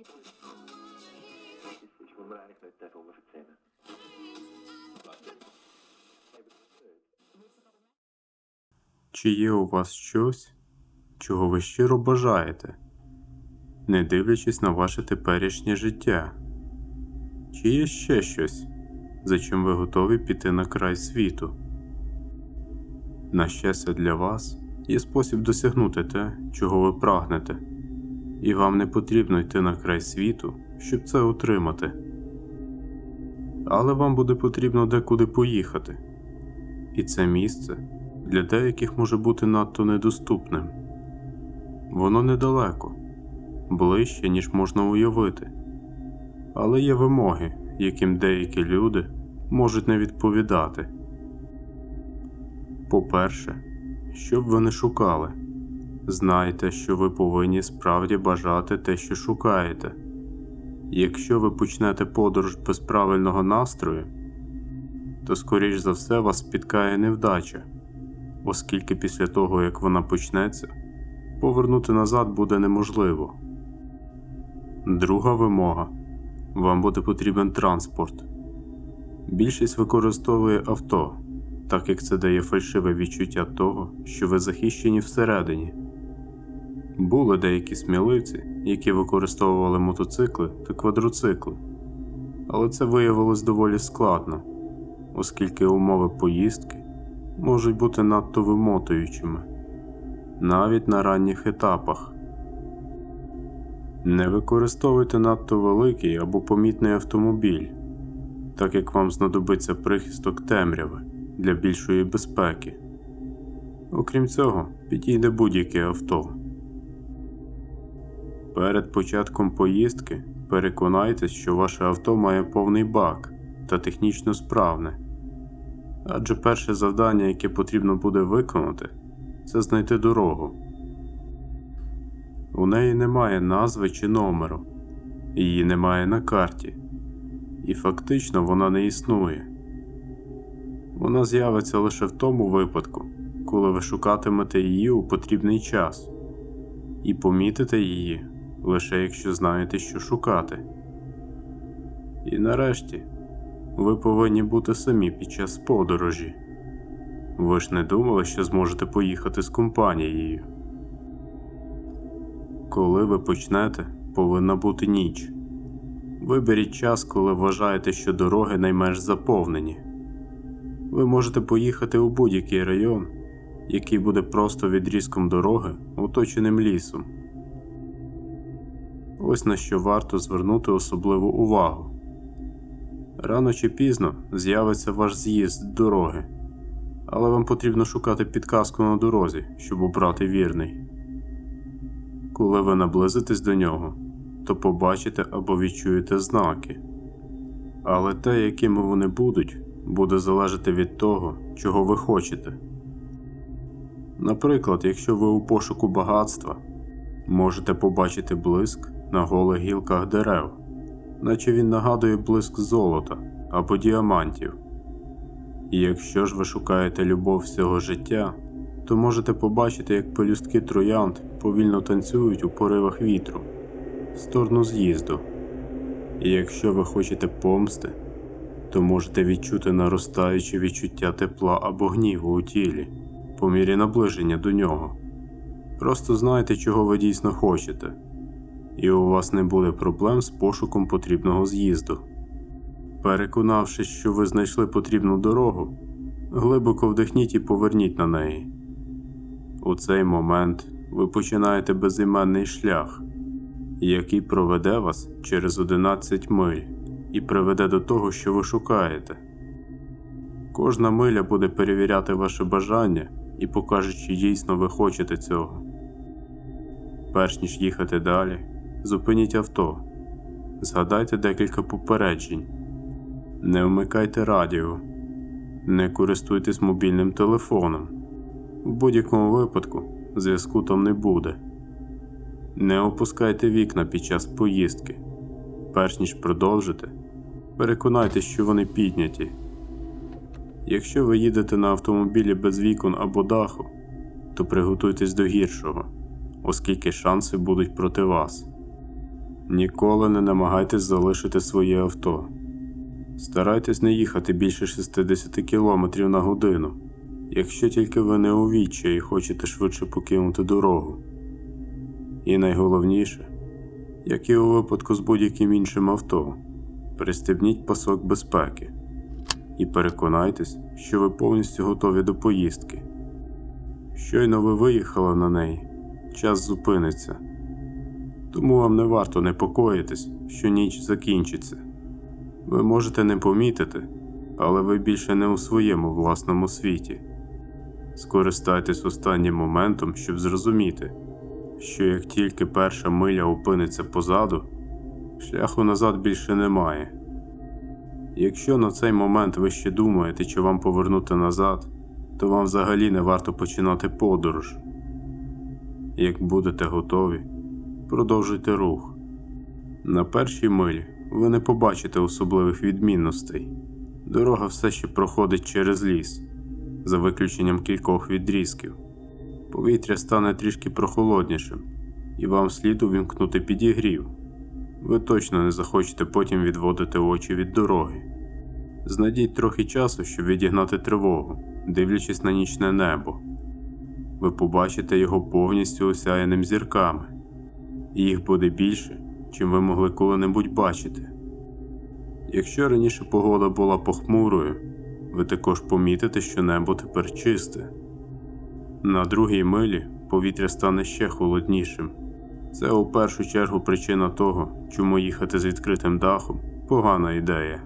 Arbeit. Ich wundere eigentlich nicht, der erzählen. Чи є у вас щось, чого ви щиро бажаєте, не дивлячись на ваше теперішнє життя? Чи є ще щось, за чим ви готові піти на край світу? На щастя для вас є спосіб досягнути те, чого ви прагнете, і вам не потрібно йти на край світу, щоб це отримати. Але вам буде потрібно декуди поїхати, і це місце для деяких може бути надто недоступним. Воно недалеко, ближче, ніж можна уявити. Але є вимоги, яким деякі люди можуть не відповідати. По-перше, що б ви не шукали, знайте, що ви повинні справді бажати те, що шукаєте. Якщо ви почнете подорож без правильного настрою, то скоріш за все вас спіткає невдача оскільки після того, як вона почнеться, повернути назад буде неможливо. Друга вимога вам буде потрібен транспорт. Більшість використовує авто, так як це дає фальшиве відчуття того, що ви захищені всередині. Були деякі сміливці, які використовували мотоцикли та квадроцикли, але це виявилось доволі складно, оскільки умови поїздки можуть бути надто вимотуючими, навіть на ранніх етапах. Не використовуйте надто великий або помітний автомобіль, так як вам знадобиться прихисток темряви для більшої безпеки. Окрім цього, підійде будь-яке авто. Перед початком поїздки переконайтесь, що ваше авто має повний бак та технічно справне адже перше завдання, яке потрібно буде виконати, це знайти дорогу. У неї немає назви чи номеру, її немає на карті, і фактично вона не існує. Вона з'явиться лише в тому випадку, коли ви шукатимете її у потрібний час, і помітите її лише якщо знаєте, що шукати. І нарешті ви повинні бути самі під час подорожі. Ви ж не думали, що зможете поїхати з компанією. Коли ви почнете, повинна бути ніч. Виберіть час, коли вважаєте, що дороги найменш заповнені. Ви можете поїхати у будь-який район, який буде просто відрізком дороги, оточеним лісом. Ось на що варто звернути особливу увагу. Рано чи пізно з'явиться ваш з'їзд з дороги, але вам потрібно шукати підказку на дорозі, щоб обрати вірний. Коли ви наблизитесь до нього, то побачите або відчуєте знаки. Але те, якими вони будуть, буде залежати від того, чого ви хочете. Наприклад, якщо ви у пошуку багатства, можете побачити блиск на голих гілках дерев наче він нагадує блиск золота або діамантів. І якщо ж ви шукаєте любов всього життя, то можете побачити, як пелюстки троянд повільно танцюють у поривах вітру в сторону з'їзду. І якщо ви хочете помсти, то можете відчути наростаюче відчуття тепла або гніву у тілі по мірі наближення до нього. Просто знайте, чого ви дійсно хочете і у вас не буде проблем з пошуком потрібного з'їзду. Переконавшись, що ви знайшли потрібну дорогу, глибоко вдихніть і поверніть на неї. У цей момент ви починаєте безіменний шлях, який проведе вас через 11 миль і приведе до того, що ви шукаєте. Кожна миля буде перевіряти ваше бажання і покаже, чи дійсно ви хочете цього. Перш ніж їхати далі, Зупиніть авто. Згадайте декілька попереджень. Не вмикайте радіо. Не користуйтесь мобільним телефоном. В будь-якому випадку зв'язку там не буде. Не опускайте вікна під час поїздки. Перш ніж продовжите, переконайтесь, що вони підняті. Якщо ви їдете на автомобілі без вікон або даху, то приготуйтесь до гіршого, оскільки шанси будуть проти вас. Ніколи не намагайтесь залишити своє авто. Старайтесь не їхати більше 60 км на годину, якщо тільки ви не у і хочете швидше покинути дорогу. І найголовніше, як і у випадку з будь-яким іншим авто, пристебніть пасок безпеки і переконайтесь, що ви повністю готові до поїздки. Щойно ви виїхали на неї, час зупиниться. Тому вам не варто непокоїтись, що ніч закінчиться. Ви можете не помітити, але ви більше не у своєму власному світі. Скористайтесь останнім моментом, щоб зрозуміти, що як тільки перша миля опиниться позаду, шляху назад більше немає. Якщо на цей момент ви ще думаєте, чи вам повернути назад, то вам взагалі не варто починати подорож. Як будете готові, продовжуйте рух. На першій милі ви не побачите особливих відмінностей. Дорога все ще проходить через ліс, за виключенням кількох відрізків. Повітря стане трішки прохолоднішим, і вам слід увімкнути підігрів. Ви точно не захочете потім відводити очі від дороги. Знайдіть трохи часу, щоб відігнати тривогу, дивлячись на нічне небо. Ви побачите його повністю осяяним зірками, їх буде більше, чим ви могли коли-небудь бачити. Якщо раніше погода була похмурою, ви також помітите, що небо тепер чисте. На другій милі повітря стане ще холоднішим. Це у першу чергу причина того, чому їхати з відкритим дахом погана ідея.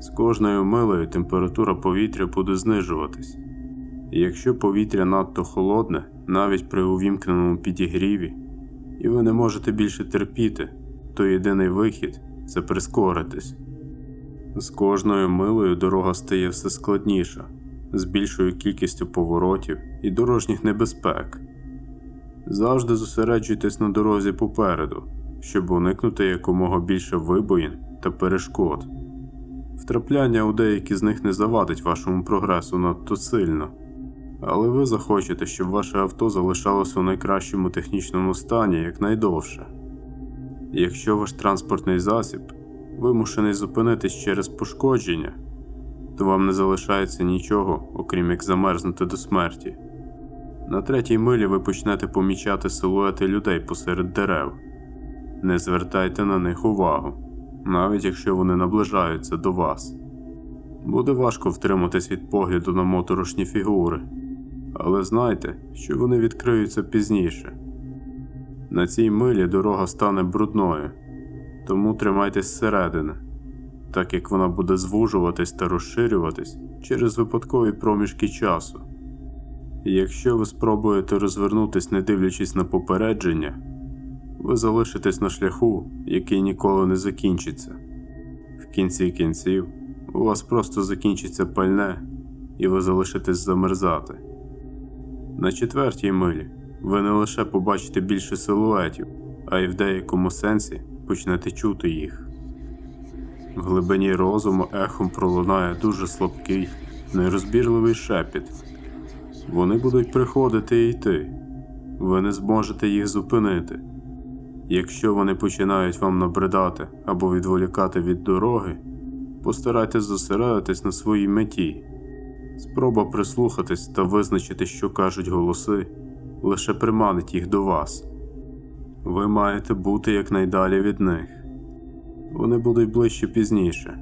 З кожною милею температура повітря буде знижуватись. І якщо повітря надто холодне, навіть при увімкненому підігріві, і ви не можете більше терпіти, то єдиний вихід це прискоритись. З кожною милою дорога стає все складніша, з більшою кількістю поворотів і дорожніх небезпек. Завжди зосереджуйтесь на дорозі попереду, щоб уникнути якомога більше вибоїн та перешкод. Втрапляння у деякі з них не завадить вашому прогресу надто сильно, але ви захочете, щоб ваше авто залишалося у найкращому технічному стані якнайдовше. Якщо ваш транспортний засіб вимушений зупинитись через пошкодження, то вам не залишається нічого, окрім як замерзнути до смерті. На третій милі ви почнете помічати силуети людей посеред дерев. Не звертайте на них увагу, навіть якщо вони наближаються до вас. Буде важко втриматись від погляду на моторошні фігури, але знайте, що вони відкриються пізніше. На цій милі дорога стане брудною, тому тримайтесь зсередини, так як вона буде звужуватись та розширюватись через випадкові проміжки часу. Якщо ви спробуєте розвернутись, не дивлячись на попередження, ви залишитесь на шляху, який ніколи не закінчиться. В кінці кінців у вас просто закінчиться пальне, і ви залишитесь замерзати. На четвертій милі ви не лише побачите більше силуетів, а й в деякому сенсі почнете чути їх. В глибині розуму ехом пролунає дуже слабкий, нерозбірливий шепіт. Вони будуть приходити і йти. Ви не зможете їх зупинити. Якщо вони починають вам набридати або відволікати від дороги, постарайтесь зосередитись на своїй меті. Спроба прислухатись та визначити, що кажуть голоси, лише приманить їх до вас. Ви маєте бути якнайдалі від них. Вони будуть ближче пізніше.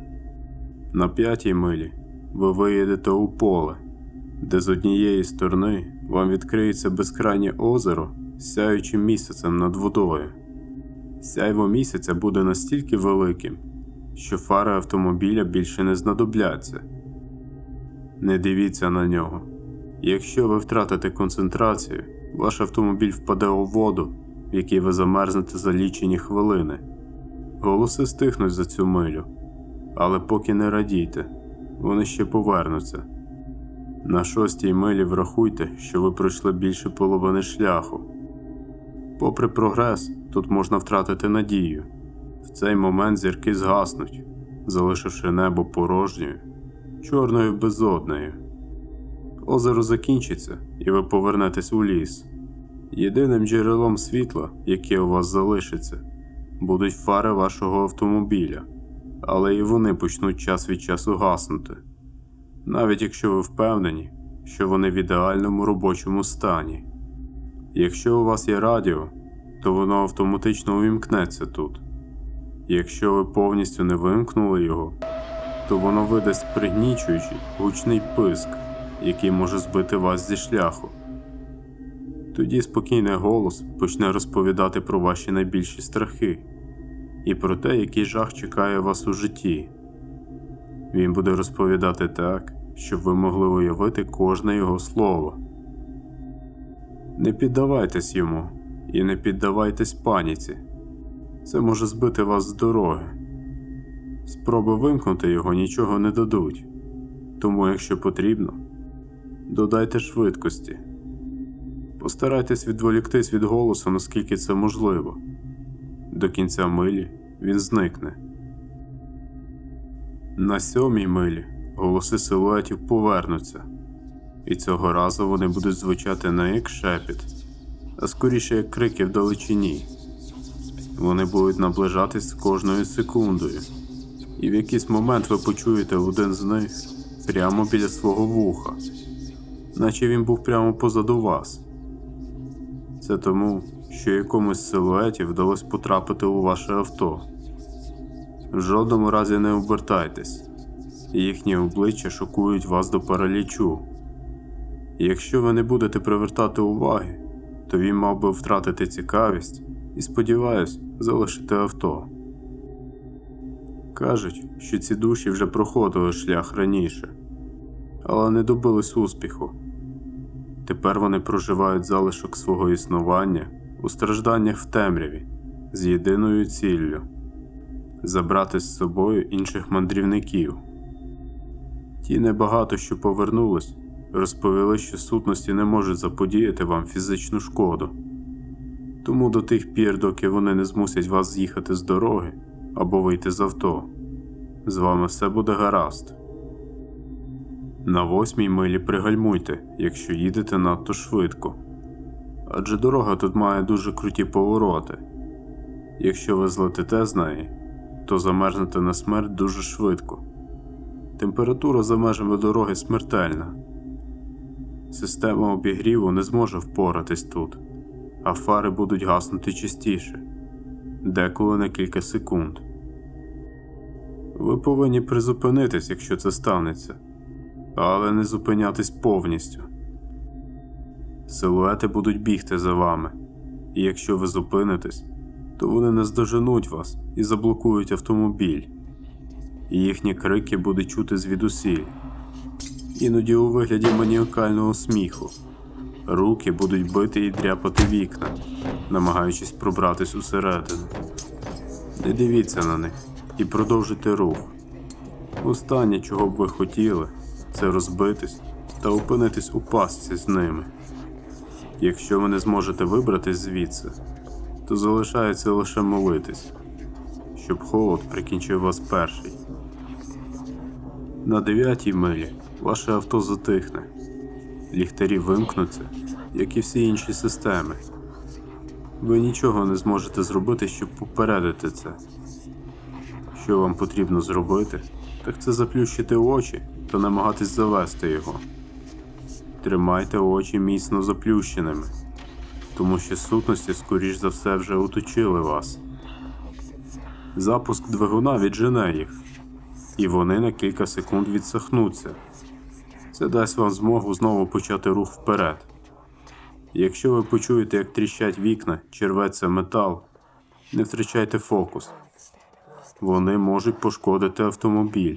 На п'ятій милі ви виїдете у поле де з однієї сторони вам відкриється безкрайнє озеро сяючим місяцем над водою. Сяйво місяця буде настільки великим, що фари автомобіля більше не знадобляться. Не дивіться на нього. Якщо ви втратите концентрацію, ваш автомобіль впаде у воду, в якій ви замерзнете за лічені хвилини. Голоси стихнуть за цю милю, але поки не радійте, вони ще повернуться. На шостій милі врахуйте, що ви пройшли більше половини шляху. Попри прогрес, тут можна втратити надію. В цей момент зірки згаснуть, залишивши небо порожньою, чорною безоднею. Озеро закінчиться, і ви повернетесь у ліс. Єдиним джерелом світла, яке у вас залишиться, будуть фари вашого автомобіля, але і вони почнуть час від часу гаснути, навіть якщо ви впевнені, що вони в ідеальному робочому стані. Якщо у вас є радіо, то воно автоматично увімкнеться тут. Якщо ви повністю не вимкнули його, то воно видасть пригнічуючий гучний писк, який може збити вас зі шляху. Тоді спокійний голос почне розповідати про ваші найбільші страхи і про те, який жах чекає вас у житті. Він буде розповідати так, щоб ви могли уявити кожне його слово. Не піддавайтесь йому і не піддавайтесь паніці. Це може збити вас з дороги. Спроби вимкнути його нічого не дадуть, тому, якщо потрібно, додайте швидкості. Постарайтесь відволіктись від голосу, наскільки це можливо. До кінця милі він зникне. На сьомій милі голоси силуетів повернуться, і цього разу вони будуть звучати не як шепіт, а скоріше як крики вдалечині. Вони будуть наближатись з кожною секундою, і в якийсь момент ви почуєте один з них прямо біля свого вуха, наче він був прямо позаду вас. Це тому, що якомусь з силуетів вдалося потрапити у ваше авто. В жодному разі не обертайтесь, їхні обличчя шокують вас до паралічу. Якщо ви не будете привертати уваги, то він мав би втратити цікавість і, сподіваюсь, залишити авто. Кажуть, що ці душі вже проходили шлях раніше, але не добились успіху. Тепер вони проживають залишок свого існування у стражданнях в темряві з єдиною ціллю забрати з собою інших мандрівників. Ті небагато, що повернулись, розповіли, що сутності не можуть заподіяти вам фізичну шкоду. Тому до тих пір, доки вони не змусять вас з'їхати з дороги або вийти з авто, з вами все буде гаразд. На восьмій милі пригальмуйте, якщо їдете надто швидко. Адже дорога тут має дуже круті повороти. Якщо ви злетите з неї, то замерзнете на смерть дуже швидко. Температура за межами дороги смертельна. Система обігріву не зможе впоратись тут, а фари будуть гаснути частіше, деколи на кілька секунд. Ви повинні призупинитись, якщо це станеться але не зупинятись повністю. Силуети будуть бігти за вами, і якщо ви зупинитесь, то вони наздоженуть вас і заблокують автомобіль, і їхні крики буде чути звідусіль, іноді у вигляді маніакального сміху. Руки будуть бити і дряпати вікна, намагаючись пробратись усередину. Не дивіться на них і продовжуйте рух. Останнє, чого б ви хотіли, це розбитись та опинитись у пастці з ними. Якщо ви не зможете вибратись звідси, то залишається лише молитись, щоб холод прикінчив вас перший. На дев'ятій милі ваше авто затихне, ліхтарі вимкнуться, як і всі інші системи. Ви нічого не зможете зробити, щоб попередити це. Що вам потрібно зробити, так це заплющити очі та намагатись завести його. Тримайте очі міцно заплющеними, тому що сутності, скоріш за все, вже оточили вас. Запуск двигуна віджене їх, і вони на кілька секунд відсахнуться. Це дасть вам змогу знову почати рух вперед. Якщо ви почуєте, як тріщать вікна чи рветься метал, не втрачайте фокус. Вони можуть пошкодити автомобіль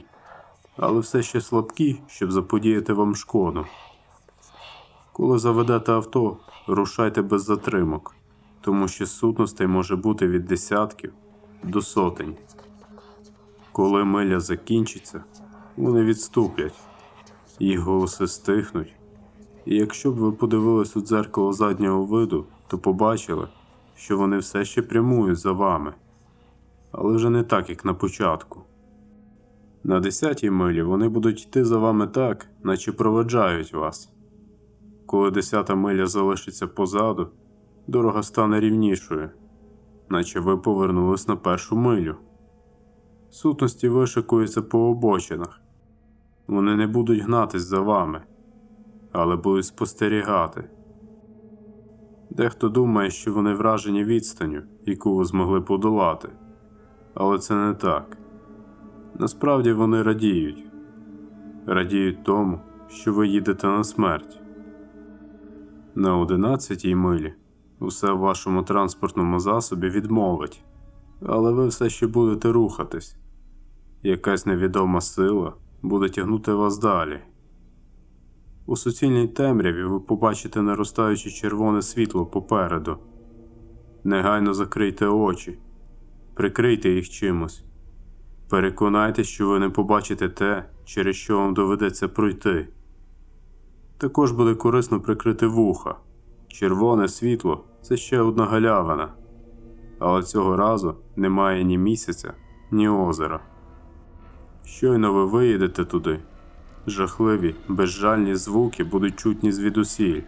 але все ще слабкі, щоб заподіяти вам шкоду. Коли заведете авто, рушайте без затримок, тому що сутностей може бути від десятків до сотень. Коли миля закінчиться, вони відступлять, їх голоси стихнуть. І якщо б ви подивились у дзеркало заднього виду, то побачили, що вони все ще прямують за вами, але вже не так, як на початку. На десятій милі вони будуть йти за вами так, наче проведжають вас. Коли десята миля залишиться позаду, дорога стане рівнішою. наче ви повернулись на першу милю. Сутності вишикуються по обочинах. Вони не будуть гнатись за вами, але будуть спостерігати. Дехто думає, що вони вражені відстанню, яку ви змогли подолати, але це не так. Насправді вони радіють, радіють тому, що ви їдете на смерть. На одинадцятій милі усе в вашому транспортному засобі відмовить, але ви все ще будете рухатись. Якась невідома сила буде тягнути вас далі. У суцільній темряві ви побачите наростаюче червоне світло попереду. Негайно закрийте очі, прикрийте їх чимось. Переконайтесь, що ви не побачите те, через що вам доведеться пройти. Також буде корисно прикрити вуха. Червоне світло це ще одна галявина, але цього разу немає ні місяця, ні озера. Щойно ви виїдете туди, жахливі, безжальні звуки будуть чутні звідусіль.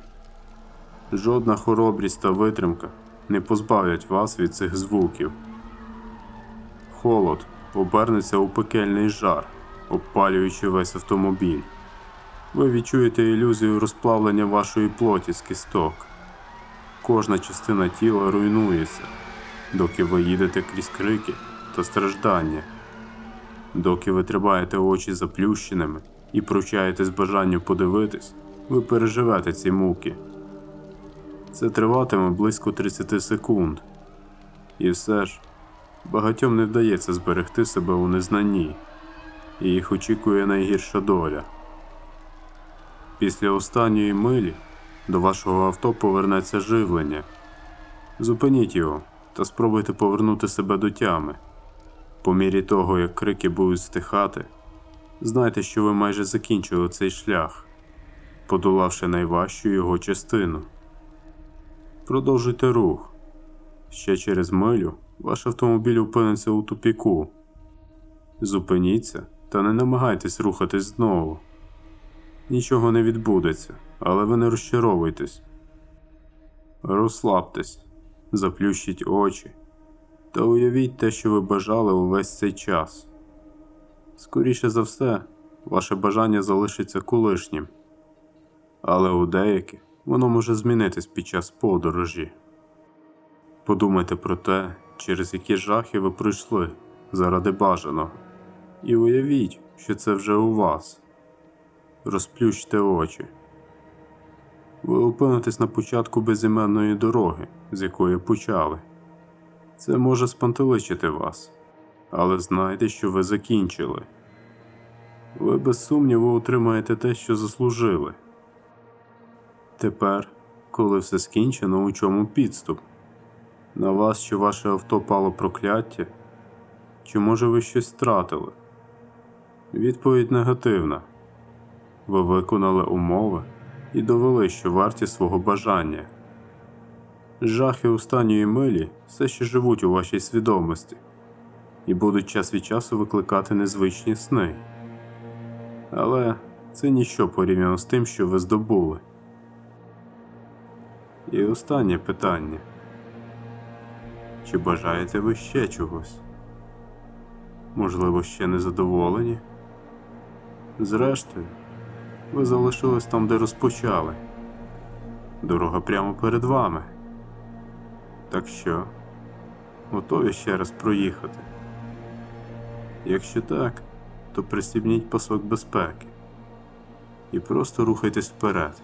Жодна хоробрість та витримка не позбавлять вас від цих звуків. Холод обернеться у пекельний жар, обпалюючи весь автомобіль. Ви відчуєте ілюзію розплавлення вашої плоті з кісток. Кожна частина тіла руйнується, доки ви їдете крізь крики та страждання, доки ви тримаєте очі заплющеними і пручаєтесь бажанню подивитись, ви переживете ці муки. Це триватиме близько 30 секунд. І все ж багатьом не вдається зберегти себе у незнанні, і їх очікує найгірша доля. Після останньої милі до вашого авто повернеться живлення. Зупиніть його та спробуйте повернути себе до тями. По мірі того, як крики будуть стихати, знайте, що ви майже закінчили цей шлях, подолавши найважчу його частину. Продовжуйте рух. Ще через милю ваш автомобіль опиниться у тупіку. Зупиніться та не намагайтесь рухатись знову. Нічого не відбудеться, але ви не розчаровуйтесь. Розслабтесь, заплющіть очі та уявіть те, що ви бажали увесь цей час. Скоріше за все, ваше бажання залишиться колишнім, але у деяких воно може змінитись під час подорожі. Подумайте про те, через які жахи ви пройшли заради бажаного, і уявіть, що це вже у вас. Розплющте очі. Ви опинитесь на початку безіменної дороги, з якої почали. Це може спантеличити вас, але знайте, що ви закінчили. Ви без сумніву отримаєте те, що заслужили. Тепер, коли все скінчено, у чому підступ? На вас чи ваше авто пало прокляття? Чи може ви щось втратили? Відповідь негативна. Ви виконали умови і довели, що варті свого бажання. Жахи останньої милі все ще живуть у вашій свідомості і будуть час від часу викликати незвичні сни. Але це ніщо порівняно з тим, що ви здобули. І останнє питання. Чи бажаєте ви ще чогось? Можливо, ще не задоволені? Зрештою, ви залишились там, де розпочали. Дорога прямо перед вами. Так що, готові ще раз проїхати? Якщо так, то пристібніть пасок безпеки і просто рухайтесь вперед.